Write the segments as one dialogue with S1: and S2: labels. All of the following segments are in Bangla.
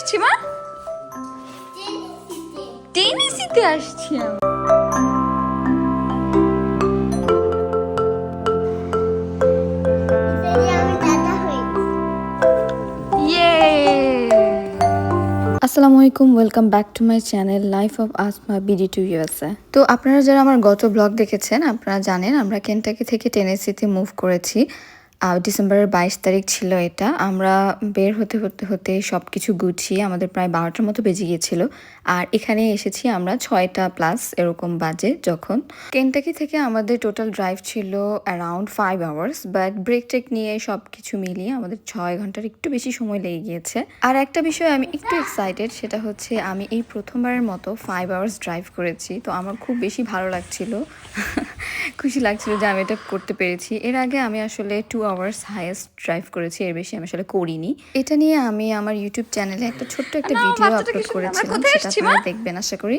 S1: আসছি, মা? টেনিসিতে আসছি আমি।
S2: আসসালামু আলাইকুম welcome back to my channel life of Asma BD to USA তো আপনারা যারা আমার গত ব্লগ দেখেছেন, আপনারা জানেন আমরা কেনটাকি থেকে টেনেসিতে মুভ করেছি। ডিসেম্বরের বাইশ তারিখ ছিল এটা। আমরা বের হতে হতে হতে সব কিছু গুছিয়ে আমাদের প্রায় বারোটার মতো বেজে গিয়েছিল। আর এখানে এসেছি আমরা ছয়টা প্লাস এরকম বাজে যখন। কেনটাকি থেকে আমাদের টোটাল ড্রাইভ ছিল around five hours but break take নিয়ে সব কিছু মিলিয়ে আমাদের ছয় ঘণ্টার একটু বেশি সময় লেগে গিয়েছে। আর একটা বিষয় আমি একটু এক্সাইটেড সেটা হচ্ছে আমি এই প্রথমবারের মতো ফাইভ আওয়ার্স ড্রাইভ করেছি, তো আমার খুব বেশি ভালো লাগছিল। খুশি লাগছিল যে আমি এটা করতে পেরেছি। এর আগে আমি আসলে টু আওয়ার্স হাইয়েস্ট ড্রাইভ করেছি এর বেশি আমি আসলে করিনি। এটা নিয়ে আমি আমার ইউটিউব চ্যানেলে একটা ছোট্ট একটা ভিডিও আপলোড
S1: করেছি
S2: করেছিলাম সেটা আপনারা দেখবেন আশা করি।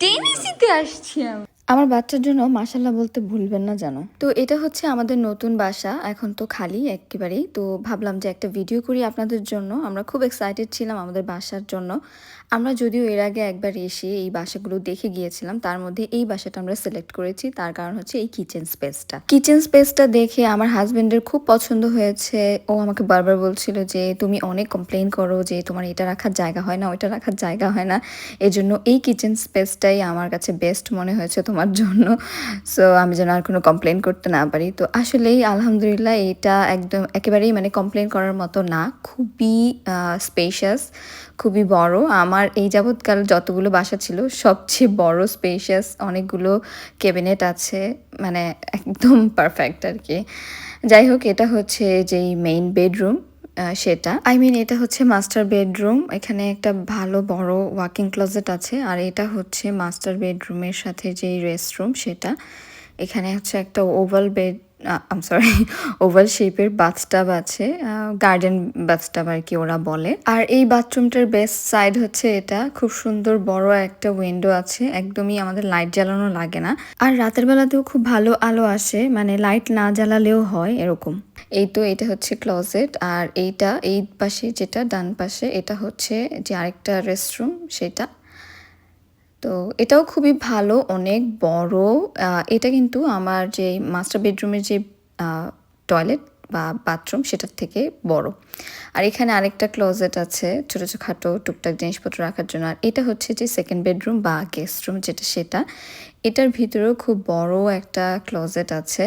S1: টেনিসিতে আসছি আমি।
S2: আমার বাচ্চার জন্য মাসাল্লাহ বলতে ভুলবেন না জানো তো এটা হচ্ছে আমাদের নতুন বাসা, এখন তো খালি একেবারেই। তো ভাবলাম যে একটা ভিডিও করি আপনাদের জন্য। আমরা খুব এক্সাইটেড ছিলাম আমাদের বাসার জন্য। আমরা যদিও এর আগে একবার এসে এই বাসাগুলো দেখে গিয়েছিলাম, তার মধ্যে এই বাসাটা আমরা সিলেক্ট করেছি। তার কারণ হচ্ছে এই কিচেন স্পেসটা কিচেন স্পেসটা দেখে আমার হাজবেন্ডের খুব পছন্দ হয়েছে। ও আমাকে বারবার বলছিল যে, তুমি অনেক কমপ্লেন করো যে, তোমার এটা রাখার জায়গা হয় না, ওইটা রাখার জায়গা হয় না। এজন্য এই কিচেন স্পেসটাই আমার কাছে বেস্ট মনে হয়েছে তোমার জন্য। সো আমি যেন আর কোনো কমপ্লেন করতে না পারি। তো আসলেই আলহামদুলিল্লাহ এটা একদম একেবারেই মানে কমপ্লেন করার মতো না। খুবই স্পেশাস খুবই বড়। আমার এই যাবৎকাল যতগুলো বাসা ছিল, সবচেয়ে বড় স্পেশাস অনেকগুলো ক্যাবিনেট আছে। মানে একদম পারফেক্ট আর কি। যাই হোক, এটা হচ্ছে যেই মেইন বেডরুম সেটা। আই মিন এটা হচ্ছে মাস্টার বেডরুম এখানে একটা ভালো বড় ওয়াকিং ক্লোজেট আছে। আর এটা হচ্ছে মাস্টার বেডরুমের সাথে যেই রেস্টরুম সেটা। এখানে হচ্ছে একটা oval bed um sorry oval শেপের বাথটাব আছে গার্ডেন বাথটাব আর কি ওরা বলে। আর এই বাথরুমটার বেস্ট সাইড হচ্ছে এটা, খুব সুন্দর বড় একটা উইন্ডো আছে, একদমই আমাদের লাইট জ্বালানো লাগে না। আর রাতের বেলাতেও খুব ভালো আলো আসে মানে লাইট না জ্বালালেও হয় এরকম। এই তো এটা হচ্ছে ক্লোজেট আর এইটা, এই পাশে যেটা, ডান পাশে এটা হচ্ছে যে আরেকটা রেস্টরুম সেটা। তো এটাও খুবই ভালো, অনেক বড়। এটা কিন্তু আমার যে মাস্টার বেডরুমের যে টয়লেট বা বাথরুম সেটার থেকে বড়। আর এখানে আরেকটা ক্লোজেট আছে ছোটো ছোটো, খাটো, টুকটাক জিনিসপত্র রাখার জন্য। আর এটা হচ্ছে যে সেকেন্ড বেডরুম বা গেস্ট রুম যেটা সেটা। এটার ভিতরেও খুব বড় একটা ক্লোজেট আছে।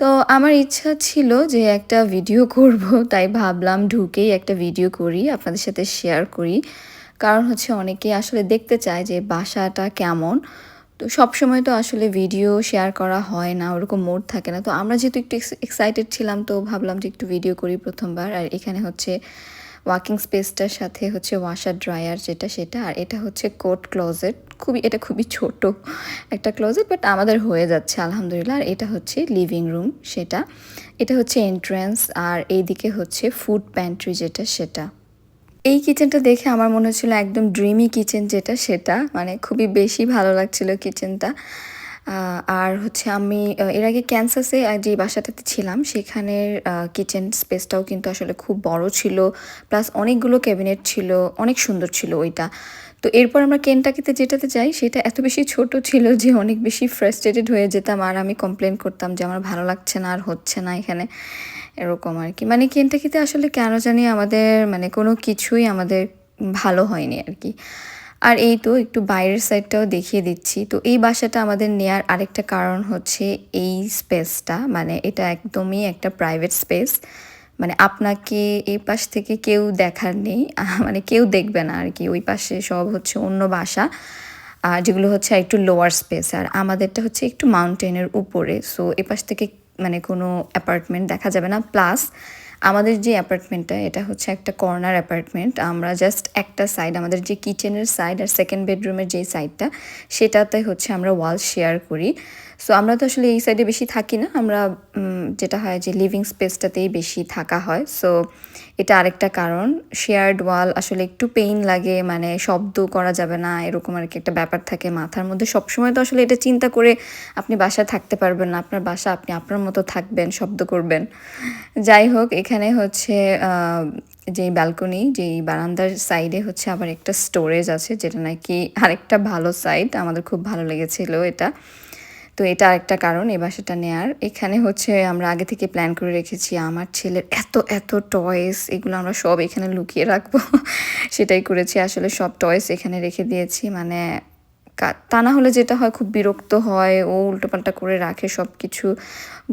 S2: তো আমার ইচ্ছা ছিল যে একটা ভিডিও করব, তাই ভাবলাম ঢুকেই একটা ভিডিও করি, আপনাদের সাথে শেয়ার করি। কারণ হচ্ছে অনেকে আসলে দেখতে চায় যে বাসাটা কেমন। তো সব সময় তো আসলে ভিডিও শেয়ার করা হয় না, ওরকম মোড থাকে না। তো আমরা যেহেতু একটু এক্সাইটেড ছিলাম, তো ভাবলাম যে একটু ভিডিও করি প্রথমবার। আর এখানে হচ্ছে ওয়াকিং স্পেসটার সাথে হচ্ছে ওয়াশার ড্রায়ার যেটা সেটা, আর এটা হচ্ছে কোট ক্লোজেট খুবই, এটা খুবই ছোট একটা ক্লোজেট বাট আমাদের হয়ে যাচ্ছে আলহামদুলিল্লাহ। আর এটা হচ্ছে লিভিং রুম সেটা। এটা হচ্ছে এন্ট্রান্স আর এইদিকে হচ্ছে ফুড প্যান্ট্রি যেটা সেটা। এই কিচেনটা দেখে আমার মনে হচ্ছিল একদম ড্রিমি কিচেন যেটা, সেটা মানে খুবই বেশি ভালো লাগছিল কিচেনটা আর হচ্ছে আমি এর আগে ক্যান্সাসে যে বাসাটাতে ছিলাম, সেখানের কিচেন স্পেসটাও কিন্তু আসলে খুব বড় ছিল প্লাস অনেকগুলো ক্যাবিনেট ছিল, অনেক সুন্দর ছিল ওইটা। তো এরপর আমরা কেনটাকিতে যেটাতে যাই, সেটা এত বেশি ছোট ছিল যে অনেক বেশি ফ্রাস্ট্রেটেড হয়ে যেতাম, আর আমি কমপ্লেন করতাম যে আমার ভালো লাগছে না, আর হচ্ছে না এখানে। এরকম আর কি। মানে কেনটাকিতে আসলে কেন জানি আমাদের মানে কোনো কিছুই আমাদের ভালো হয়নি আর কি। আর এই তো একটু বাইরের সাইডটাও দেখিয়ে দিচ্ছি। তো এই বাসাটা আমাদের নেয়ার আরেকটা কারণ হচ্ছে এই স্পেসটা মানে এটা একদমই একটা প্রাইভেট স্পেস মানে আপনাকে এই পাশ থেকে কেউ দেখার নেই। মানে কেউ দেখবে না আর কি। ওই পাশে সব হচ্ছে অন্য বাসা। আর যেগুলো হচ্ছে একটু লোয়ার স্পেস আর আমাদেরটা হচ্ছে একটু মাউন্টেনের উপরে। সো এ পাশ থেকে মানে কোনো অ্যাপার্টমেন্ট দেখা যাবে না। প্লাস আমাদের যে অ্যাপার্টমেন্টটা এটা হচ্ছে একটা কর্নার অ্যাপার্টমেন্ট আমরা জাস্ট একটা সাইড আমাদের যে কিচেনের সাইড আর সেকেন্ড বেডরুমের যে সাইডটা সেটাতে হচ্ছে আমরা ওয়াল শেয়ার করি। সো আমরা তো আসলে এই সাইডে বেশি থাকি না। আমরা যেটা হয় যে লিভিং স্পেসটাতেই বেশি থাকা হয়। সো এটা আরেকটা কারণ। শেয়ার্ড ওয়াল আসলে একটু পেইন লাগে মানে শব্দ করা যাবে না, এরকম আর কি একটা ব্যাপার থাকে মাথার মধ্যে। সবসময় তো আসলে এটা চিন্তা করে আপনি বাসায় থাকতে পারবেন না। আপনার বাসা, আপনি আপনার মতো থাকবেন, শব্দ করবেন। যাই হোক, এখানে হচ্ছে যে ব্যালকনি যেই বারান্দার সাইডে হচ্ছে আবার একটা স্টোরেজ আছে, যেটা নাকি আরেকটা ভালো সাইড আমাদের খুব ভালো লেগেছিল এটা। তো এটা আরেকটা কারণ এ বাসাটা নেয়ার। এখানে হচ্ছে আমরা আগে থেকে প্ল্যান করে রেখেছি, আমার ছেলের এত এত টয়েস এগুলো আমরা সব এখানে লুকিয়ে রাখব। সেটাই করেছি, আসলে সব টয়েস এখানে রেখে দিয়েছি। মানে তা না হলে যেটা হয়, খুব বিরক্ত হয়, ও উল্টোপাল্টা করে রাখে সব কিছু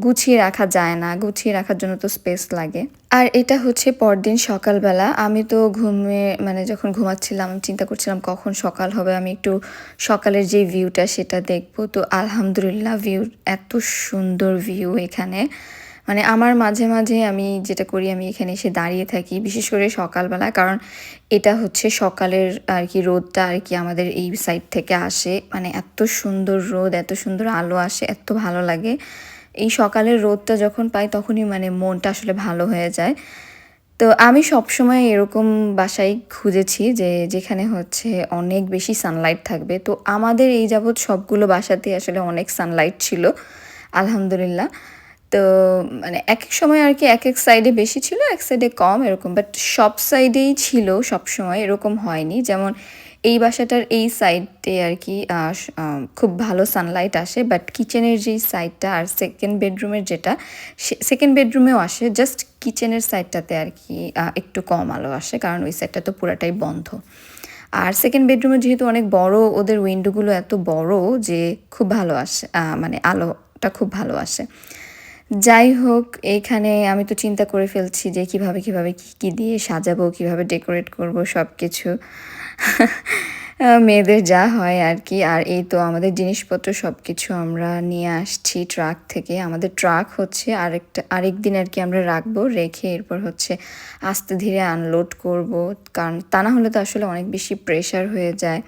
S2: গুছিয়ে রাখা যায় না, গুছিয়ে রাখার জন্য তো স্পেস লাগে। আর এটা হচ্ছে পরদিন সকালবেলা, আমি তো ঘুমে মানে যখন ঘুমাচ্ছিলাম, চিন্তা করছিলাম কখন সকাল হবে, আমি একটু সকালের যে ভিউটা সেটা দেখব, তো আলহামদুলিল্লাহ ভিউ এত সুন্দর ভিউ এখানে। মানে আমার মাঝে মাঝে আমি যেটা করি, আমি এখানে এসে দাঁড়িয়ে থাকি, বিশেষ করে সকালবেলা, কারণ এটা হচ্ছে সকালের আর কি রোদটা আর কি আমাদের এই সাইড থেকে আসে। মানে এত সুন্দর রোদ, এত সুন্দর আলো আসে, এত ভালো লাগে। এই সকালের রোদটা যখন পাই, তখনই মানে মনটা আসলে ভালো হয়ে যায়। তো আমি সবসময় এরকম বাসায় খুঁজেছি যে, যেখানে হচ্ছে অনেক বেশি সানলাইট থাকবে। তো আমাদের এই যাবৎ সবগুলো বাসাতে আসলে অনেক সানলাইট ছিল, আলহামদুলিল্লাহ। তো মানে এক এক সময় আর কি এক এক সাইডে বেশি ছিল, এক সাইডে কম এরকম বাট সব সাইডেই ছিল সব সময় এরকম হয়নি। যেমন এই বাসাটার এই সাইডে আর কি খুব ভালো সানলাইট আসে বাট কিচেনের যেই সাইডটা আর সেকেন্ড বেডরুমের যেটা সেকেন্ড বেডরুমেও আসে জাস্ট কিচেনের সাইডটাতে আর কি একটু কম আলো আসে, কারণ ওই সাইডটা তো পুরাটাই বন্ধ। আর সেকেন্ড বেডরুমে যেহেতু অনেক বড়, ওদের উইন্ডোগুলো এত বড় যে খুব ভালো আসে মানে আলোটা খুব ভালো আসে। যাই হোক এইখানে আমি তো চিন্তা করে ফেলছি যে কীভাবে কীভাবে কি কি দিয়ে সাজাবো, কীভাবে ডেকোরেট করব সব কিছু মেয়েদের যা হয় আর কি। আর এই তো আমাদের জিনিসপত্র সব কিছু আমরা নিয়ে আসছি ট্রাক থেকে। আমাদের ট্রাক হচ্ছে আরেকটা আরেক দিন আর কি আমরা রাখব, রেখে এরপর হচ্ছে আস্তে ধীরে আনলোড করব। কারণ তা না হলে তো আসলে অনেক বেশি প্রেশার হয়ে যায়।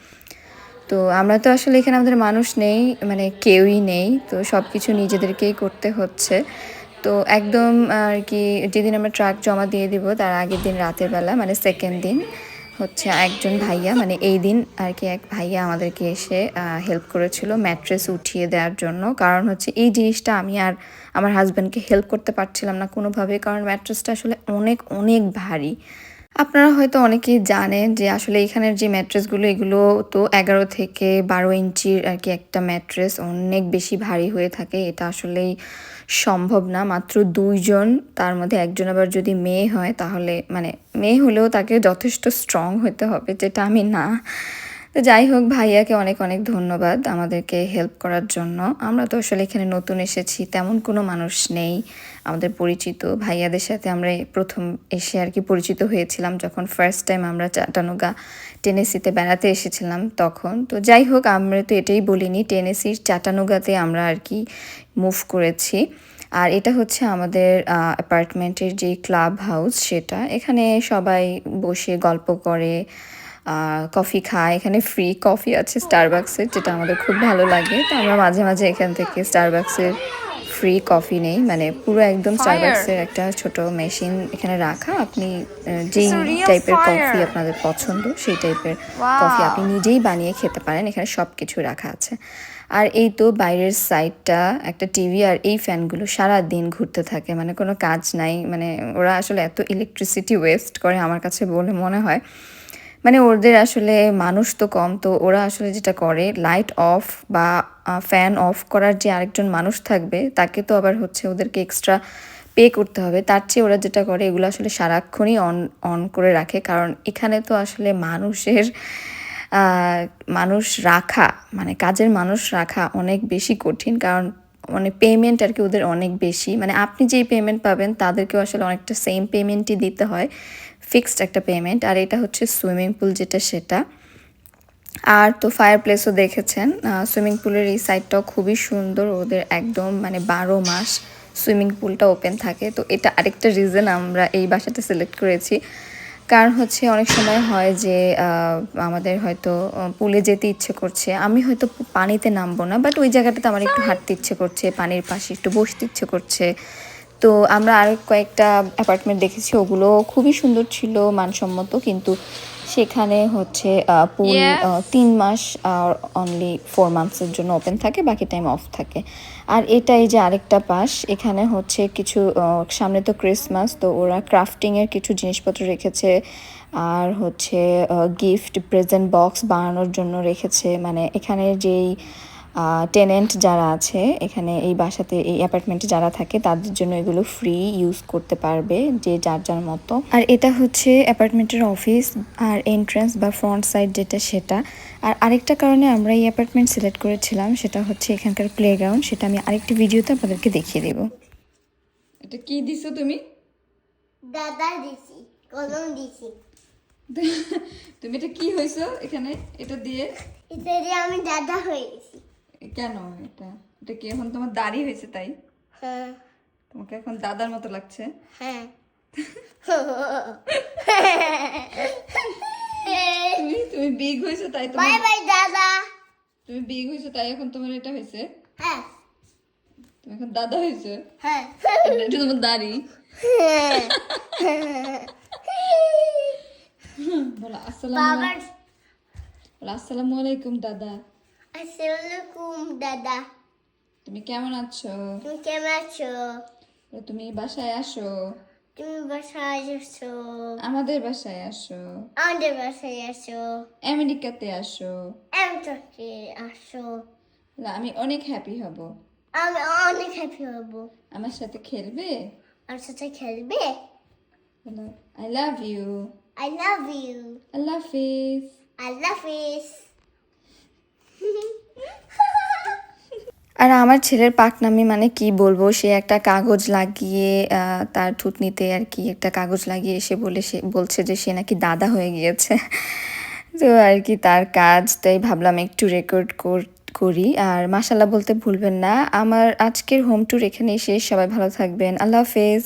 S2: তো আমরা তো আসলে এখানে আমাদের মানুষ নেই মানে কেউই নেই, তো সব কিছু নিজেদেরকেই করতে হচ্ছে। তো একদম আর কি যেদিন আমরা ট্রাক জমা দিয়ে দিব, তার আগের দিন রাতের বেলা মানে সেকেন্ড দিন, হচ্ছে একজন ভাইয়া মানে এই দিন আর কি এক ভাইয়া আমাদেরকে এসে হেল্প করেছিল ম্যাট্রেস উঠিয়ে দেওয়ার জন্য। কারণ হচ্ছে এই জিনিসটা আমি আর আমার হাজব্যান্ডকে হেল্প করতে পারছিলাম না কোনোভাবে, কারণ ম্যাট্রেসটা আসলে অনেক অনেক ভারী। আপনারা হয়তো অনেকেই জানেন যে আসলে এখানের যে ম্যাট্রেসগুলো এগুলো তো এগারো থেকে বারো ইঞ্চির আর কি একটা ম্যাট্রেস অনেক বেশি ভারী হয়ে থাকে। এটা আসলেই সম্ভব না। মাত্র দুইজন, তার মধ্যে একজন আবার যদি মেয়ে হয়, তাহলে মানে মেয়ে হলেও তাকে যথেষ্ট স্ট্রং হতে হবে, যেটা আমি না তো যাই হোক, ভাইয়াকে অনেক অনেক ধন্যবাদ আমাদেরকে হেল্প করার জন্য। আমরা তো আসলে এখানে নতুন এসেছি, তেমন কোনো মানুষ নেই আমাদের পরিচিত। ভাইয়াদের সাথে আমরা প্রথম এসে আর কি পরিচিত হয়েছিলাম যখন ফার্স্ট টাইম আমরা চাটানুগা টেনেসিতে বেড়াতে এসেছিলাম তখন। তো যাই হোক, আমরা তো এটাই বলিনি টেনেসির চাটানুগাতে আমরা আর কি মুভ করেছি। আর এটা হচ্ছে আমাদের অ্যাপার্টমেন্টের যে ক্লাব হাউস সেটা। এখানে সবাই বসে গল্প করে কফি খায়। এখানে ফ্রি কফি আছে স্টারবাক্সের যেটা আমাদের খুব ভালো লাগে। তো আমরা মাঝে মাঝে এখান থেকে স্টারবাক্সের ফ্রি কফি নেই। মানে পুরো একদম স্টারবাক্সের একটা ছোট মেশিন এখানে রাখা। আপনি যেই টাইপের কফি আপনাদের পছন্দ সেই টাইপের কফি আপনি নিজেই বানিয়ে খেতে পারেন। এখানে সব কিছু রাখা আছে। আর এই তো বাইরের সাইডটা একটা টিভি আর এই ফ্যানগুলো সারা দিন ঘুরতে থাকে। মানে কোনো কাজ নাই। মানে ওরা আসলে এত ইলেকট্রিসিটি ওয়েস্ট করে আমার কাছে বলে মনে হয়। মানে ওদের আসলে মানুষ তো কম, তো ওরা আসলে যেটা করে লাইট অফ বা ফ্যান অফ করার যে আরেকজন মানুষ থাকবে, তাকে তো আবার হচ্ছে ওদেরকে এক্সট্রা পে করতে হবে। তার চেয়ে ওরা যেটা করে, এগুলো আসলে সারাক্ষণই অন অন করে রাখে। কারণ এখানে তো আসলে মানুষের মানুষ রাখা মানে কাজের মানুষ রাখা অনেক বেশি কঠিন। কারণ মানে পেমেন্ট আর কি ওদের অনেক বেশি। মানে আপনি যেই পেমেন্ট পাবেন, তাদেরকেও আসলে অনেকটা সেম পেমেন্টই দিতে হয়। ফিক্সড একটা পেমেন্ট আর এটা হচ্ছে সুইমিং পুল যেটা সেটা। আর তো ফায়ার প্লেসও দেখেছেন সুইমিং পুলের এই সাইডটাও খুবই সুন্দর ওদের একদম মানে বারো মাস সুইমিং পুলটা ওপেন থাকে। তো এটা আরেকটা রিজন আমরা এই বাসাটা সিলেক্ট করেছি। কারণ হচ্ছে অনেক সময় হয় যে আমাদের হয়তো পুলে যেতে ইচ্ছে করছে। আমি হয়তো পানিতে নামবো না বাট ওই জায়গাটাতে আমার একটু হাঁটতে ইচ্ছে করছে পানির পাশে একটু বসতে ইচ্ছে করছে। তো আমরা আরও কয়েকটা অ্যাপার্টমেন্ট দেখেছি ওগুলো খুবই সুন্দর ছিল মানসম্মত কিন্তু সেখানে হচ্ছে পুল তিন মাস আর অনলি ফোর মান্থসের জন্য ওপেন থাকে বাকি টাইম অফ থাকে। আর এটাই যে আরেকটা পাশ এখানে হচ্ছে কিছু সামনে তো ক্রিসমাস তো ওরা ক্রাফটিংয়ের কিছু জিনিসপত্র রেখেছে আর হচ্ছে গিফট প্রেজেন্ট বক্স বানানোর জন্য রেখেছে মানে এখানে যেই টেনেন্ট যারা আছে এখানে এই বাসাতে এই অ্যাপার্টমেন্টে যারা থাকে তাদের জন্য এগুলো ফ্রি ইউজ করতে পারবে যে যার যার মতো। আর এটা হচ্ছে অ্যাপার্টমেন্টের অফিস আর এন্ট্রান্স বা ফ্রন্ট সাইড যেটা সেটা। আর আরেকটা কারণে আমরা এই অ্যাপার্টমেন্ট সিলেক্ট করেছিলাম সেটা হচ্ছে এখানকার প্লেগ্রাউন্ড সেটা আমি আরেকটি ভিডিওতে আপনাদেরকে দেখিয়ে দেবো।
S1: এটা কি দিছো তুমি?
S3: দাদা দিছি কলম দিছি।
S1: তুমি এটা কি হয়েছো এখানে? এটা দিয়ে?
S3: এটা দিয়ে আমি দাদা হয়ে গেছি।
S1: কেন এটা? এটা কি এখন তোমার দাড়ি হয়েছে তাই?
S3: হ্যাঁ।
S1: তোমাকে এখন দাদার মতো লাগছে।
S3: হ্যাঁ।
S1: তুমি বিগ হয়েছো তাই তোমার
S3: বাই দাদা।
S1: তুমি বিগ হয়েছো তাই এখন তোমার এটা হয়েছে?
S3: হ্যাঁ।
S1: তুমি এখন দাদা হয়েছো?
S3: হ্যাঁ।
S1: এটা তোমার দাড়ি। বলো আসসালাম বলো আসসালামু আলাইকুম দাদা।
S3: আসসালামাইকুম দাদা।
S1: তুমি কেমন আছো?
S3: তুমি কেমন আছো?
S1: তুমি বাসায় আসো।
S3: তুমি বাসায় আসো।
S1: আমাদের বাসায় আসো।
S3: আমাদের বাসায় আসো।
S1: আমেরিকাতে আসো।
S3: এমটাকে আসো।
S1: আমি অনেক হ্যাপি হব।
S3: আমি অনেক হ্যাপি হব।
S1: আমার সাথে খেলবে?
S3: আমার সাথে খেলবে?
S1: I love you
S3: I love you
S1: আল্লাহ হাফিজ
S3: আল্লাহ
S2: আর আমার ছেলের পাকনামি মানে কি বলব? সে একটা কাগজ লাগিয়ে তার থুতনিতে আর কি একটা কাগজ লাগিয়ে এসে বলে সে, বলছে যে সে নাকি দাদা হয়ে গিয়েছে। তো আর কি তার কাজ, তাই ভাবলাম একটু রেকর্ড কর, করি। আর মাসাল্লাহ বলতে ভুলবেন না, আমার আজকের হোম ট্যুর এখানেই শেষ। সবাই ভালো থাকবেন। আল্লাহ হাফেজ।